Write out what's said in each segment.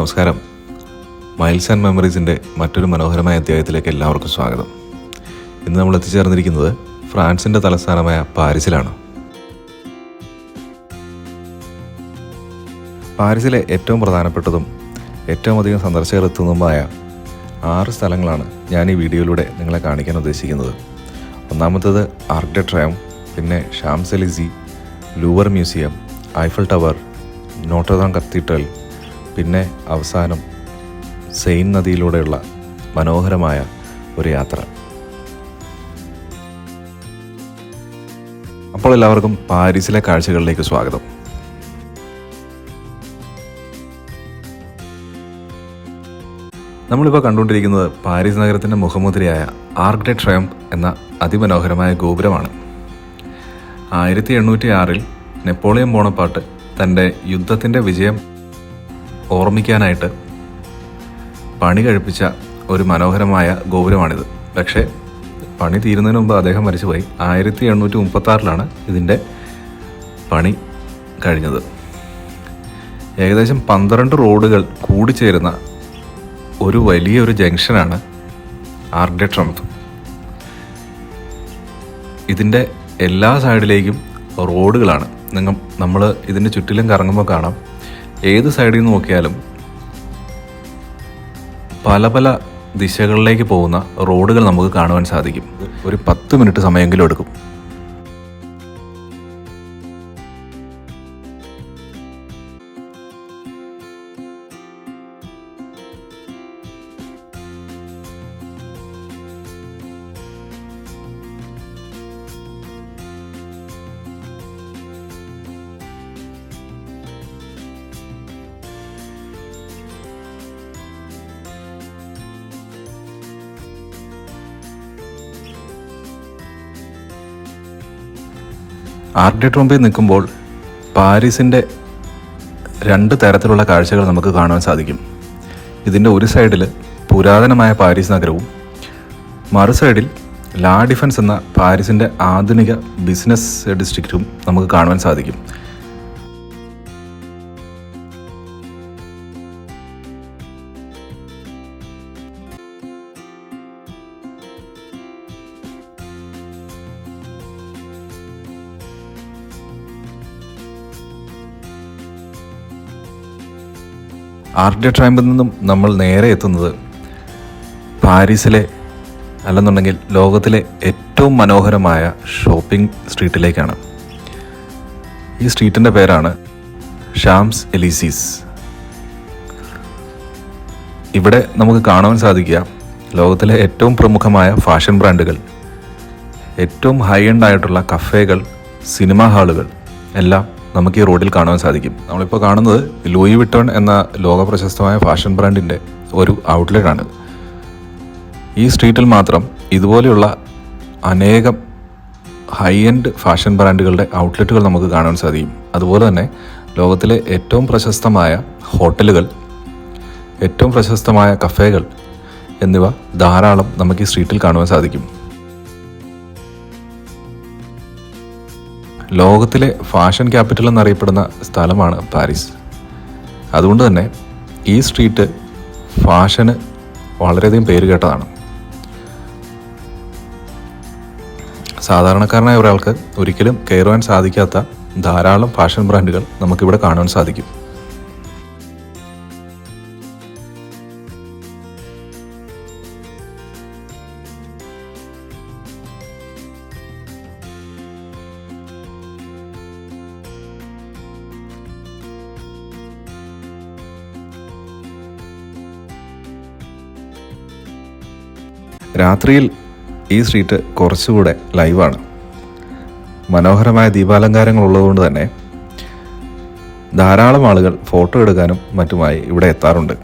നമസ്കാരം. Miles and മെമ്മറീസിന്റെ മറ്റൊരു മനോഹരമായ അധ്യായത്തിലേക്ക് എല്ലാവർക്കും സ്വാഗതം. ഇന്ന് നമ്മൾ എത്തിച്ചേർന്നിരിക്കുന്നത് ഫ്രാൻസിന്റെ തലസ്ഥാനമായ പാരീസിലാണ്. പാരീസിലെ ഏറ്റവും പ്രധാനപ്പെട്ടതും ഏറ്റവും അധികം സന്ദർശകർ എത്തുന്നതുമായ ആറ് സ്ഥലങ്ങളാണ് ഞാൻ ഈ വീഡിയോയിലൂടെ നിങ്ങളെ കാണിക്കാൻ ഉദ്ദേശിക്കുന്നത്. ഒന്നാമത്തേത് ആർക്ക് ട്രയം പിന്നെ Champs Elysees Louvre museum Eiffel Tower Notre Dame cathedral പിന്നെ അവസാനം സെയിൻ നദിയിലൂടെയുള്ള മനോഹരമായ ഒരു യാത്ര. അപ്പോൾ എല്ലാവർക്കും പാരീസിലെ കാഴ്ചകളിലേക്ക് സ്വാഗതം. നമ്മളിപ്പോൾ കണ്ടുകൊണ്ടിരിക്കുന്നത് പാരീസ് നഗരത്തിന്റെ മുഖമുദ്രയായ ആർക്ക് ഡെ ട്രയംപ് എന്ന അതിമനോഹരമായ ഗോപുരമാണ്. ആയിരത്തി എണ്ണൂറ്റി ആറിൽ നെപ്പോളിയൻ ബോണപ്പാട്ട് തന്റെ യുദ്ധത്തിന്റെ വിജയം ഓർമ്മിക്കാനായിട്ട് പണി കഴിപ്പിച്ച ഒരു മനോഹരമായ ഗോപുരമാണിത്. പക്ഷേ പണി തീരുന്നതിന് മുമ്പ് അദ്ദേഹം മരിച്ചുപോയി. ആയിരത്തി എണ്ണൂറ്റി മുപ്പത്താറിലാണ് ഇതിന്റെ പണി കഴിഞ്ഞത്. ഏകദേശം പന്ത്രണ്ട് റോഡുകൾ കൂടിച്ചേരുന്ന ഒരു വലിയൊരു ജംഗ്ഷനാണ് ആർഡെ ട്രംപ്. ഇതിന്റെ എല്ലാ സൈഡിലേക്കും റോഡുകളാണ്. നിങ്ങൾ നമ്മൾ ഇതിന്റെ ചുറ്റിലും കറങ്ങുമ്പോൾ കാണാം. ഏത് സൈഡിൽ നിന്ന് നോക്കിയാലും പല പല ദിശകളിലേക്ക് പോകുന്ന റോഡുകൾ നമുക്ക് കാണുവാൻ സാധിക്കും. ഒരു പത്ത് മിനിറ്റ് സമയമെങ്കിലും എടുക്കും. ആർഡെ ട്രോംബിൽ നിൽക്കുമ്പോൾ പാരീസിന്റെ രണ്ട് തരത്തിലുള്ള കാഴ്ചകൾ നമുക്ക് കാണാൻ സാധിക്കും. ഇതിന്റെ ഒരു സൈഡിൽ പുരാതനമായ പാരീസ് നഗരവും മറു സൈഡിൽ ലാ ഡിഫൻസ് എന്ന പാരീസിന്റെ ആധുനിക ബിസിനസ് ഡിസ്ട്രിക്റ്റും നമുക്ക് കാണുവാൻ സാധിക്കും. ആർഡെ ട്രാമ്പിൽ നിന്നും നമ്മൾ നേരെ എത്തുന്നത് പാരീസിലെ അല്ലെന്നുണ്ടെങ്കിൽ ലോകത്തിലെ ഏറ്റവും മനോഹരമായ ഷോപ്പിംഗ് സ്ട്രീറ്റിലേക്കാണ്. ഈ സ്ട്രീറ്റിന്റെ പേരാണ് ഷാംസ് എലീസീസ്. ഇവിടെ നമുക്ക് കാണുവാൻ സാധിക്കുക ലോകത്തിലെ ഏറ്റവും പ്രമുഖമായ ഫാഷൻ ബ്രാൻഡുകൾ ഏറ്റവും ഹൈ എൻഡ് ആയിട്ടുള്ള കഫേകൾ സിനിമാ ഹാളുകൾ എല്ലാം നമുക്ക് ഈ റോഡിൽ കാണാൻ സാധിക്കും. നമ്മളിപ്പോൾ കാണുന്നത് ലൂയി വിട്ടോൺ എന്ന ലോക പ്രശസ്തമായ ഫാഷൻ ബ്രാൻഡിന്റെ ഒരു ഔട്ട്ലെറ്റ് ആണ് ഈ സ്ട്രീറ്റിൽ മാത്രം ഇതുപോലെയുള്ള അനേകം ഹൈ എൻഡ് ഫാഷൻ ബ്രാൻഡുകളുടെ ഔട്ട്ലെറ്റുകൾ നമുക്ക് കാണാൻ സാധിക്കും. അതുപോലെ തന്നെ ലോകത്തിലെ ഏറ്റവും പ്രശസ്തമായ ഹോട്ടലുകൾ ഏറ്റവും പ്രശസ്തമായ കഫേകൾ എന്നിവ ധാരാളം നമുക്ക് ഈ സ്ട്രീറ്റിൽ കാണുവാൻ സാധിക്കും. ലോകത്തിലെ ഫാഷൻ ക്യാപിറ്റൽ എന്നറിയപ്പെടുന്ന സ്ഥലമാണ് പാരീസ്. അതുകൊണ്ട് തന്നെ ഈ സ്ട്രീറ്റ് ഫാഷന് വളരെയധികം പേര് കേട്ടതാണ്. സാധാരണക്കാരനായ ഒരാൾക്ക് ഒരിക്കലും കയറുവാൻ സാധിക്കാത്ത ധാരാളം ഫാഷൻ ബ്രാൻഡുകൾ നമുക്കിവിടെ കാണുവാൻ സാധിക്കും. രാത്രിയിൽ ഈ സ്ട്രീറ്റ് കുറച്ചുകൂടെ ലൈവാണ് മനോഹരമായ ദീപാലങ്കാരങ്ങൾ ഉള്ളതുകൊണ്ട് തന്നെ ധാരാളം ആളുകൾ ഫോട്ടോ എടുക്കാനും മറ്റുമായി ഇവിടെ എത്താറുണ്ട്.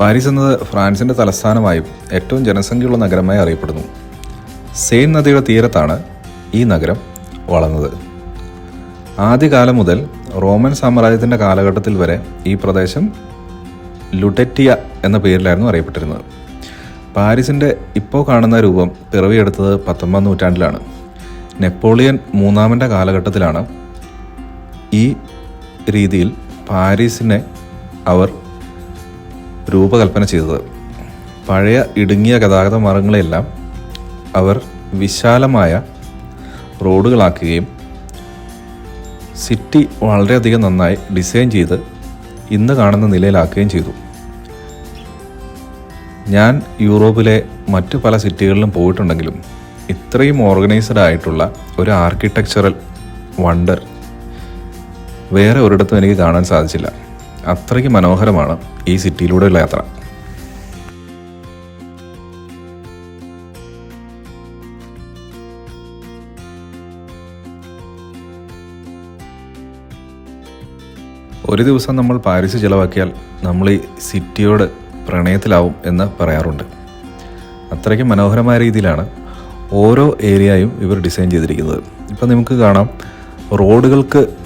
പാരീസ് എന്നത് ഫ്രാൻസിന്റെ തലസ്ഥാനമായും ഏറ്റവും ജനസംഖ്യയുള്ള നഗരമായി അറിയപ്പെടുന്നു. സെയിൻ നദിയുടെ തീരത്താണ് ഈ നഗരം വളർന്നത്. ആദ്യകാലം മുതൽ റോമൻ സാമ്രാജ്യത്തിന്റെ കാലഘട്ടത്തിൽ വരെ ഈ പ്രദേശം ലുടെറ്റിയ എന്ന പേരിലായിരുന്നു അറിയപ്പെട്ടിരുന്നത്. പാരീസിന്റെ ഇപ്പോൾ കാണുന്ന രൂപം പിറവിയെടുത്തത് പത്തൊമ്പതാം നൂറ്റാണ്ടിലാണ്. നെപ്പോളിയൻ മൂന്നാമന്റെ കാലഘട്ടത്തിലാണ് ഈ രീതിയിൽ പാരീസിനെ അവർ രൂപകൽപ്പന ചെയ്തത്. പഴയ ഇടുങ്ങിയ ഗതാഗത മാർഗങ്ങളെല്ലാം അവർ വിശാലമായ റോഡുകളാക്കുകയും സിറ്റി വളരെയധികം നന്നായി ഡിസൈൻ ചെയ്ത് ഇന്ന് കാണുന്ന നിലയിലാക്കുകയും ചെയ്തു. ഞാൻ യൂറോപ്പിലെ മറ്റു പല സിറ്റികളിലും പോയിട്ടുണ്ടെങ്കിലും ഇത്രയും ഓർഗനൈസ്ഡ് ആയിട്ടുള്ള ഒരു ആർക്കിടെക്ചറൽ വണ്ടർ വേറെ ഒരിടത്തും എനിക്ക് കാണാൻ സാധിച്ചില്ല. അത്രയ്ക്ക് മനോഹരമാണ് ഈ സിറ്റിയിലൂടെയുള്ള യാത്ര. ഒരു ദിവസം നമ്മൾ പാരീസ് ചിലവാക്കിയാൽ നമ്മൾ ഈ സിറ്റിയോട് പ്രണയത്തിലാവും എന്ന് പറയാറുണ്ട്. അത്രയ്ക്ക് മനോഹരമായ രീതിയിലാണ് ഓരോ ഏരിയയും ഇവർ ഡിസൈൻ ചെയ്തിരിക്കുന്നത്. ഇപ്പം നമുക്ക് കാണാം റോഡുകൾക്ക്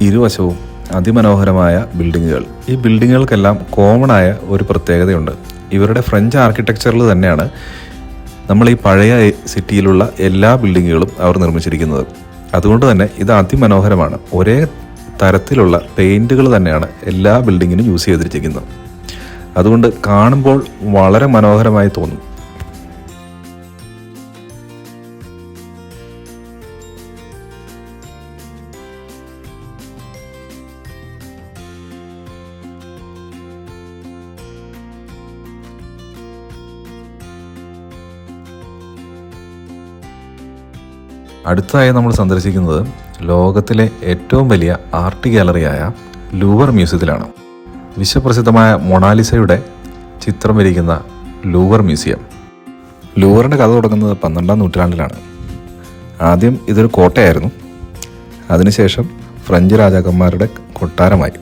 ഇരുവശവും അതിമനോഹരമായ ബിൽഡിങ്ങുകൾ. ഈ ബിൽഡിങ്ങുകൾക്കെല്ലാം കോമൺ ആയ ഒരു പ്രത്യേകതയുണ്ട്. ഇവരുടെ ഫ്രഞ്ച് ആർക്കിടെക്ചറിൽ തന്നെയാണ് നമ്മൾ ഈ പഴയ സിറ്റിയിലുള്ള എല്ലാ ബിൽഡിങ്ങുകളും അവർ നിർമ്മിച്ചിരിക്കുന്നത്. അതുകൊണ്ട് തന്നെ ഇത് അതിമനോഹരമാണ്. ഒരേ തരത്തിലുള്ള പെയിന്റുകൾ തന്നെയാണ് എല്ലാ ബിൽഡിങ്ങിനും യൂസ് ചെയ്തിരിക്കുന്നത്. അതുകൊണ്ട് കാണുമ്പോൾ വളരെ മനോഹരമായി തോന്നും. അടുത്തതായി നമ്മൾ സന്ദർശിക്കുന്നത് ലോകത്തിലെ ഏറ്റവും വലിയ ആർട്ട് ഗാലറിയായ ലൂവർ മ്യൂസിയത്തിലാണ്. വിശ്വപ്രസിദ്ധമായ മൊണാലിസയുടെ ചിത്രം വിരിക്കുന്ന ലൂവർ മ്യൂസിയം. ലൂവറിന്റെ കഥ തുടങ്ങുന്നത് പന്ത്രണ്ടാം നൂറ്റാണ്ടിലാണ്. ആദ്യം ഇതൊരു കോട്ടയായിരുന്നു. അതിനുശേഷം ഫ്രഞ്ച് രാജാക്കന്മാരുടെ കൊട്ടാരമായി.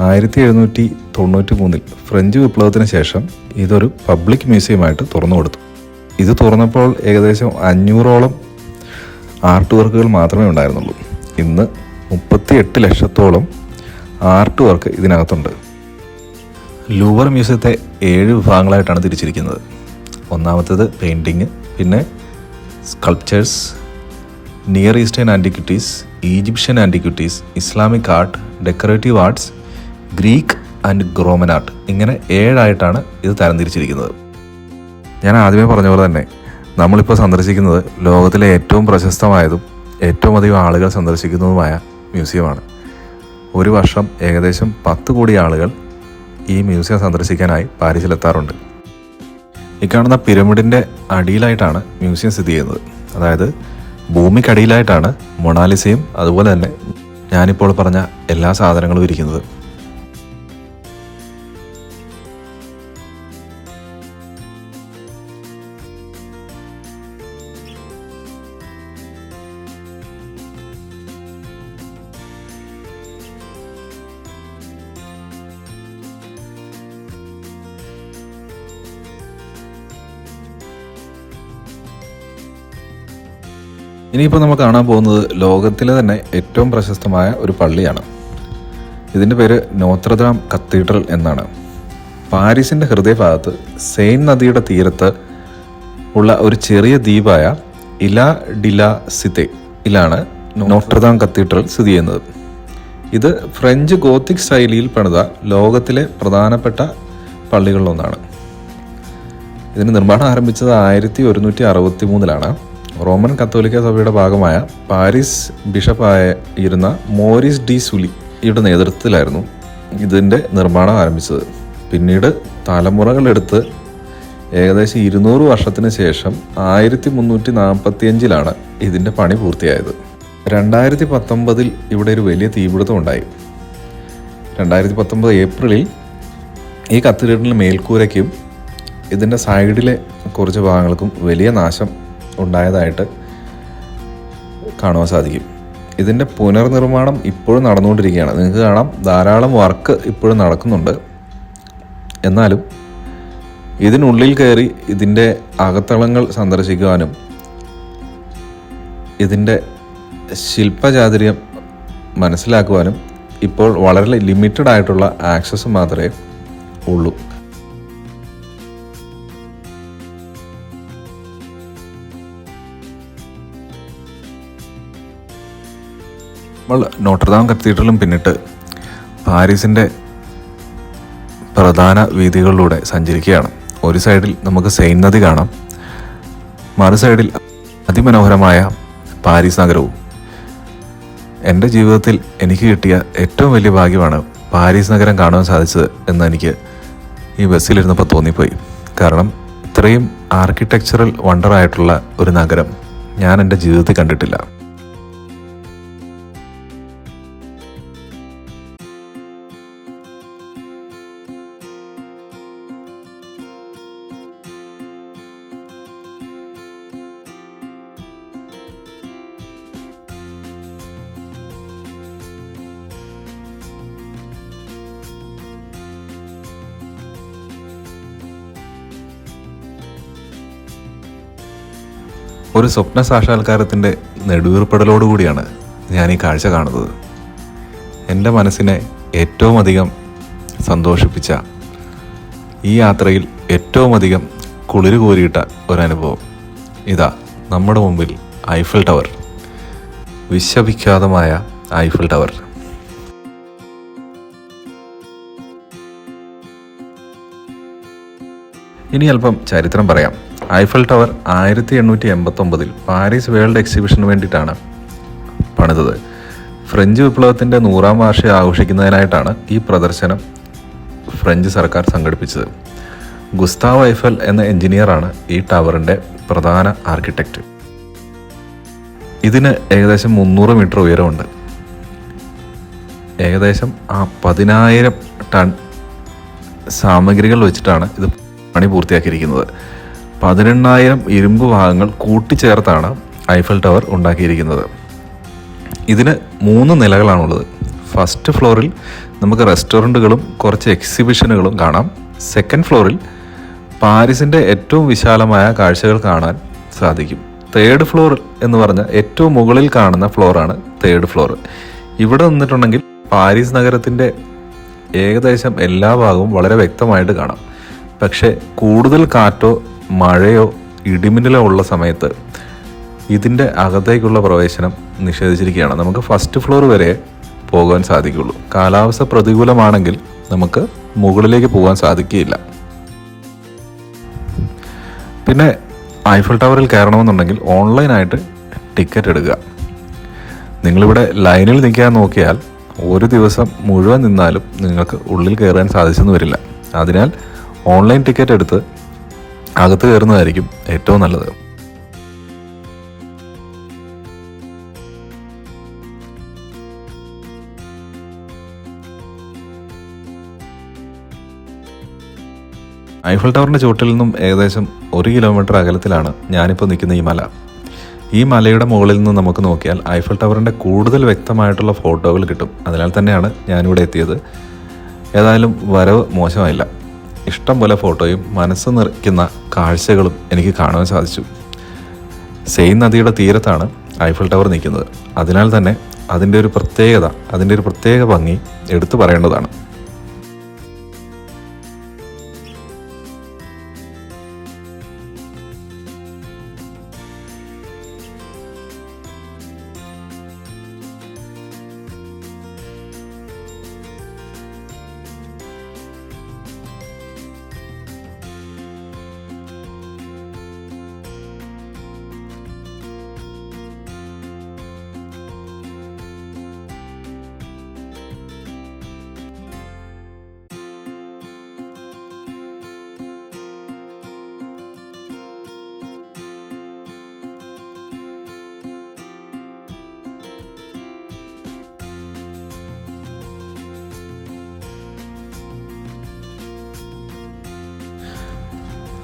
ആയിരത്തി എഴുന്നൂറ്റി തൊണ്ണൂറ്റി മൂന്നിൽ ഫ്രഞ്ച് വിപ്ലവത്തിന് ശേഷം ഇതൊരു പബ്ലിക് മ്യൂസിയമായിട്ട് തുറന്നു കൊടുത്തു ഇത് തുറന്നപ്പോൾ ഏകദേശം അഞ്ഞൂറോളം ആർട്ട് വർക്കുകൾ മാത്രമേ ഉണ്ടായിരുന്നുള്ളൂ. ഇന്ന് മുപ്പത്തി എട്ട് ലക്ഷത്തോളം ആർട്ട് വർക്ക് ഇതിനകത്തുണ്ട്. ലൂവർ മ്യൂസിയത്തെ ഏഴ് വിഭാഗങ്ങളായിട്ടാണ് തിരിച്ചിരിക്കുന്നത്. ഒന്നാമത്തേത് പെയിന്റിങ് പിന്നെ sculptures near eastern antiquities Egyptian antiquities Islamic art decorative arts Greek and Roman art. ഇങ്ങനെ ഏഴായിട്ടാണ് ഇത് തരംതിരിച്ചിരിക്കുന്നത് ഞാൻ ആദ്യമേ പറഞ്ഞ പോലെ തന്നെ നമ്മളിപ്പോൾ സന്ദർശിക്കുന്നത് ലോകത്തിലെ ഏറ്റവും പ്രശസ്തമായതും ഏറ്റവും അധികം ആളുകൾ സന്ദർശിക്കുന്നതുമായ മ്യൂസിയമാണ് ഒരു വർഷം ഏകദേശം പത്ത് കോടി ആളുകൾ ഈ മ്യൂസിയം സന്ദർശിക്കാനായി പാരീസിലെത്താറുണ്ട്. ഈ കാണുന്ന പിരമിഡിന്റെ അടിയിലായിട്ടാണ് മ്യൂസിയം സ്ഥിതി ചെയ്യുന്നത്. അതായത് ഭൂമിക്കടിയിലായിട്ടാണ് മൊണാലിസയും അതുപോലെ തന്നെ ഞാനിപ്പോൾ പറഞ്ഞ എല്ലാ സാധനങ്ങളും ഇരിക്കുന്നത്. ഇനിയിപ്പോൾ നമ്മൾ കാണാൻ പോകുന്നത് ലോകത്തിലെ തന്നെ ഏറ്റവും പ്രശസ്തമായ ഒരു പള്ളിയാണ്. ഇതിന്റെ പേര് നോത്രദാം കത്തീഡ്രൽ എന്നാണ്. പാരീസിന്റെ ഹൃദയഭാഗത്ത് സെയിൻ നദിയുടെ തീരത്ത് ഉള്ള ഒരു ചെറിയ ദ്വീപായ ഇല ഡില സിതെ ഇലാണ് നോട്രദാം കത്തീഡ്രൽ സ്ഥിതി ചെയ്യുന്നത്. ഇത് ഫ്രഞ്ച് ഗോത്തിക് ശൈലിയിൽ പണിത ലോകത്തിലെ പ്രധാനപ്പെട്ട പള്ളികളിലൊന്നാണ്. ഇതിന് നിർമ്മാണം ആരംഭിച്ചത് ആയിരത്തി ഒരുന്നൂറ്റി അറുപത്തി മൂന്നിലാണ് റോമൻ കത്തോലിക്ക സഭയുടെ ഭാഗമായ പാരീസ് ബിഷപ്പായ ഇരുന്ന മോറിസ് ഡി സുലി നേതൃത്വത്തിലായിരുന്നു ഇതിന്റെ നിർമ്മാണം ആരംഭിച്ചത്. പിന്നീട് തലമുറകളെടുത്ത് ഏകദേശം ഇരുന്നൂറ് വർഷത്തിന് ശേഷം ആയിരത്തി മുന്നൂറ്റി നാൽപ്പത്തിയഞ്ചിലാണ് ഇതിന്റെ പണി പൂർത്തിയായത്. രണ്ടായിരത്തി പത്തൊമ്പതിൽ ഇവിടെ ഒരു വലിയ തീപിടുത്തം ഉണ്ടായി. രണ്ടായിരത്തി പത്തൊമ്പത് ഏപ്രിലിൽ ഈ കത്തീഡ്രലിന്റെ മേൽക്കൂരയ്ക്കും ഇതിന്റെ സൈഡിലെ കുറച്ച് ഭാഗങ്ങൾക്കും വലിയ നാശം ഉണ്ടായതായിട്ട് കാണുവാൻ സാധിക്കും. ഇതിന്റെ പുനർനിർമ്മാണം ഇപ്പോഴും നടന്നുകൊണ്ടിരിക്കുകയാണ്. നിങ്ങൾക്ക് കാണാം ധാരാളം വർക്ക് ഇപ്പോഴും നടക്കുന്നുണ്ട്. എന്നാലും ഇതിനുള്ളിൽ കയറി ഇതിന്റെ അകത്തളങ്ങൾ സന്ദർശിക്കുവാനും ഇതിന്റെ ശില്പചാതുര്യം മനസ്സിലാക്കുവാനും ഇപ്പോൾ വളരെ ലിമിറ്റഡ് ആയിട്ടുള്ള ആക്സസ് മാത്രമേ ഉള്ളൂ. നോട്ടർദാം കത്തീഡ്രലും പിന്നിട്ട് പാരീസിന്റെ പ്രധാന വീതികളിലൂടെ സഞ്ചരിക്കുകയാണ്. ഒരു സൈഡിൽ നമുക്ക് സെയിൻ നദി കാണാം. മറു സൈഡിൽ അതിമനോഹരമായ പാരീസ് നഗരവും. എന്റെ ജീവിതത്തിൽ എനിക്ക് കിട്ടിയ ഏറ്റവും വലിയ ഭാഗ്യമാണ് പാരീസ് നഗരം കാണുവാൻ സാധിച്ചത് എന്ന് എനിക്ക് ഈ ബസ്സിലിരുന്നപ്പോൾ തോന്നിപ്പോയി. കാരണം ഇത്രയും ആർക്കിടെക്ചറൽ വണ്ടറായിട്ടുള്ള ഒരു നഗരം ഞാൻ എന്റെ ജീവിതത്തിൽ കണ്ടിട്ടില്ല. ഒരു സ്വപ്ന സാക്ഷാത്കാരത്തിന്റെ നെടുവീർപ്പെടലോടുകൂടിയാണ് ഞാൻ ഈ കാഴ്ച കാണുന്നത്. എന്റെ മനസ്സിനെ ഏറ്റവും അധികം സന്തോഷിപ്പിച്ച ഈ യാത്രയിൽ ഏറ്റവും അധികം കുളിര് കോരിയിട്ട ഒരനുഭവം. ഇതാ നമ്മുടെ മുമ്പിൽ ഐഫൽ ടവർ വിശ്വവിഖ്യാതമായ ഐഫൽ ടവർ ഇനി അല്പം ചരിത്രം പറയാം. ഐഫൽ ടവർ ആയിരത്തി എണ്ണൂറ്റി എൺപത്തൊമ്പതിൽ പാരീസ് വേൾഡ് എക്സിബിഷന് വേണ്ടിയിട്ടാണ് പണിതത്. ഫ്രഞ്ച് വിപ്ലവത്തിന്റെ നൂറാം വാർഷികം ആഘോഷിക്കുന്നതിനായിട്ടാണ് ഈ പ്രദർശനം ഫ്രഞ്ച് സർക്കാർ സംഘടിപ്പിച്ചത്. ഗുസ്താവ് ഐഫൽ എന്ന എഞ്ചിനീയറാണ് ഈ ടവറിന്റെ പ്രധാന ആർക്കിടെക്റ്റ്. ഇതിന് ഏകദേശം മുന്നൂറ് മീറ്റർ ഉയരമുണ്ട്. ഏകദേശം ആ പതിനായിരം ടൺ സാമഗ്രികൾ വെച്ചിട്ടാണ് ഇത് പണി പൂർത്തിയാക്കിയിരിക്കുന്നത്. പതിനെണ്ണായിരം ഇരുമ്പ് ഭാഗങ്ങൾ കൂട്ടിച്ചേർത്താണ് ഐഫൽ ടവർ ഉണ്ടാക്കിയിരിക്കുന്നത്. ഇതിന് മൂന്ന് നിലകളാണുള്ളത്. ഫസ്റ്റ് ഫ്ലോറിൽ നമുക്ക് റെസ്റ്റോറന്റുകളും കുറച്ച് എക്സിബിഷനുകളും കാണാം. സെക്കൻഡ് ഫ്ലോറിൽ പാരീസിന്റെ ഏറ്റവും വിശാലമായ കാഴ്ചകൾ കാണാൻ സാധിക്കും. തേർഡ് ഫ്ലോർ എന്ന് പറഞ്ഞാൽ ഏറ്റവും മുകളിൽ കാണുന്ന ഫ്ലോറാണ് തേർഡ് ഫ്ലോർ ഇവിടെ നിന്നിട്ടുണ്ടെങ്കിൽ പാരീസ് നഗരത്തിന്റെ ഏകദേശം എല്ലാ ഭാഗവും വളരെ വ്യക്തമായിട്ട് കാണാം. പക്ഷേ കൂടുതൽ കാറ്റോ മഴയോ ഇടിമിന്നലോ ഉള്ള സമയത്ത് ഇതിന്റെ അകത്തേക്കുള്ള പ്രവേശനം നിഷേധിച്ചിരിക്കുകയാണ്. നമുക്ക് ഫസ്റ്റ് ഫ്ലോർ വരെ പോകാൻ സാധിക്കുള്ളൂ കാലാവസ്ഥ പ്രതികൂലമാണെങ്കിൽ നമുക്ക് മുകളിലേക്ക് പോകാൻ സാധിക്കുകയില്ല. പിന്നെ ഐഫിൾ ടവറിൽ കയറണമെന്നുണ്ടെങ്കിൽ ഓൺലൈനായിട്ട് ടിക്കറ്റ് എടുക്കുക. നിങ്ങളിവിടെ ലൈനിൽ നിൽക്കാൻ നോക്കിയാൽ ഒരു ദിവസം മുഴുവൻ നിന്നാലും നിങ്ങൾക്ക് ഉള്ളിൽ കയറാൻ സാധിച്ചെന്ന് വരില്ല. അതിനാൽ ഓൺലൈൻ ടിക്കറ്റ് എടുത്ത് അകത്ത് കയറുന്നതായിരിക്കും ഏറ്റവും നല്ലത്. ഐഫൽ ടവറിന്റെ ചുവട്ടിൽ നിന്നും ഏകദേശം ഒരു കിലോമീറ്റർ അകലത്തിലാണ് ഞാനിപ്പോൾ നിൽക്കുന്ന ഈ മല. ഈ മലയുടെ മുകളിൽ നിന്ന് നമുക്ക് നോക്കിയാൽ ഐഫൽ ടവറിന്റെ കൂടുതൽ വ്യക്തമായിട്ടുള്ള ഫോട്ടോകൾ കിട്ടും. അതിനാൽ തന്നെയാണ് ഞാനിവിടെ എത്തിയത്. ഏതായാലും വരവ് മോശമായില്ല. ഇഷ്ടം പോലെ ഫോട്ടോയും മനസ്സ് നിറയ്ക്കുന്ന കാഴ്ചകളും എനിക്ക് കാണുവാൻ സാധിച്ചു. സെയിൻ നദിയുടെ തീരത്താണ് ഐഫിൾ ടവർ നിൽക്കുന്നത്. അതിനാൽ തന്നെ അതിന്റെ ഒരു പ്രത്യേകത അതിന്റെ ഒരു പ്രത്യേക ഭംഗി എടുത്തു പറയേണ്ടതാണ്.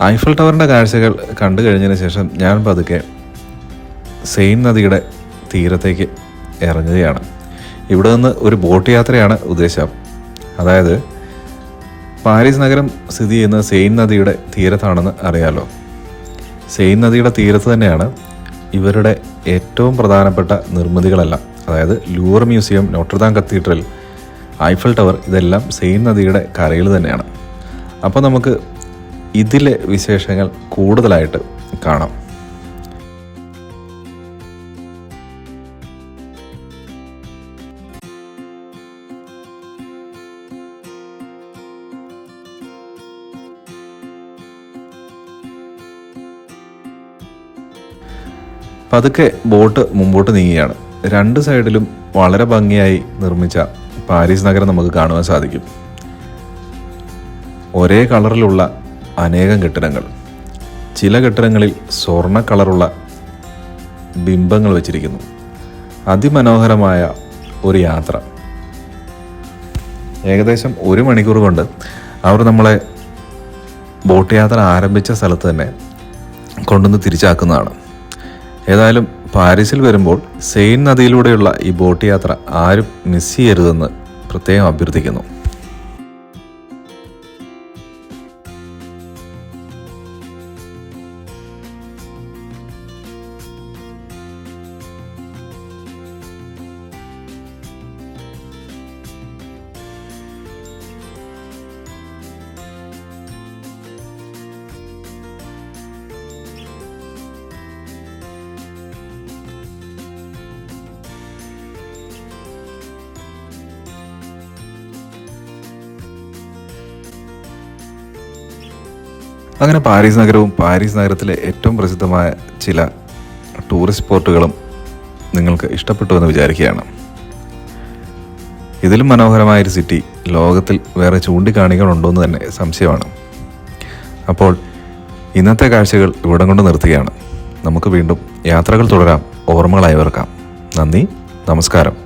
ഐഫൽ ടവറിന്റെ കാഴ്ചകൾ കണ്ടു കഴിഞ്ഞതിന് ശേഷം ഞാൻ പതുക്കെ സെയിൻ നദിയുടെ തീരത്തേക്ക് ഇറങ്ങുകയാണ്. ഇവിടെ നിന്ന് ഒരു ബോട്ട് യാത്രയാണ് ഉദ്ദേശം. അതായത് പാരീസ് നഗരം സ്ഥിതി ചെയ്യുന്നത് സെയിൻ നദിയുടെ തീരത്താണെന്ന് അറിയാലോ. സെയിൻ നദിയുടെ തീരത്ത് തന്നെയാണ് ഇവരുടെ ഏറ്റവും പ്രധാനപ്പെട്ട നിർമ്മിതികളെല്ലാം. അതായത് Louvre museum Notre Dame cathedral Eiffel tower ഇതെല്ലാം സെയിൻ നദിയുടെ കരയിൽ തന്നെയാണ്. അപ്പോൾ നമുക്ക് ഇതിലെ വിശേഷങ്ങൾ കൂടുതലായിട്ട് കാണാം. പതുക്കെ ബോട്ട് മുമ്പോട്ട് നീങ്ങുകയാണ്. രണ്ട് സൈഡിലും വളരെ ഭംഗിയായി നിർമ്മിച്ച പാരീസ് നഗരം നമുക്ക് കാണുവാൻ സാധിക്കും. ഒരേ കളറിലുള്ള അനേകം കെട്ടിടങ്ങൾ. ചില കെട്ടിടങ്ങളിൽ സ്വർണ കളറുള്ള ബിംബങ്ങൾ വച്ചിരിക്കുന്നു. അതിമനോഹരമായ ഒരു യാത്ര. ഏകദേശം ഒരു മണിക്കൂർ കൊണ്ട് അവർ നമ്മളെ ബോട്ട് യാത്ര ആരംഭിച്ച സ്ഥലത്ത് തന്നെ കൊണ്ടുവന്ന് തിരിച്ചാക്കുന്നതാണ്. ഏതായാലും പാരീസിൽ വരുമ്പോൾ സെയിൻ നദിയിലൂടെയുള്ള ഈ ബോട്ട് യാത്ര ആരും മിസ് ചെയ്യരുതെന്ന് പ്രത്യേകം അഭ്യർത്ഥിക്കുന്നു. അങ്ങനെ പാരീസ് നഗരവും പാരീസ് നഗരത്തിലെ ഏറ്റവും പ്രസിദ്ധമായ ചില ടൂറിസ്റ്റ് സ്പോട്ടുകളും നിങ്ങൾക്ക് ഇഷ്ടപ്പെട്ടു എന്ന് വിചാരിക്കുകയാണ്. ഇതിലും മനോഹരമായ ഒരു സിറ്റി ലോകത്തിൽ വേറെ ചൂണ്ടിക്കാണികളുണ്ടോ എന്ന് തന്നെ സംശയമാണ്. അപ്പോൾ ഇന്നത്തെ കാഴ്ചകൾ ഇവിടം കൊണ്ട് നിർത്തുകയാണ്. നമുക്ക് വീണ്ടും യാത്രകൾ തുടരാം. ഓർമ്മകളായി വർക്കാം നന്ദി നമസ്കാരം.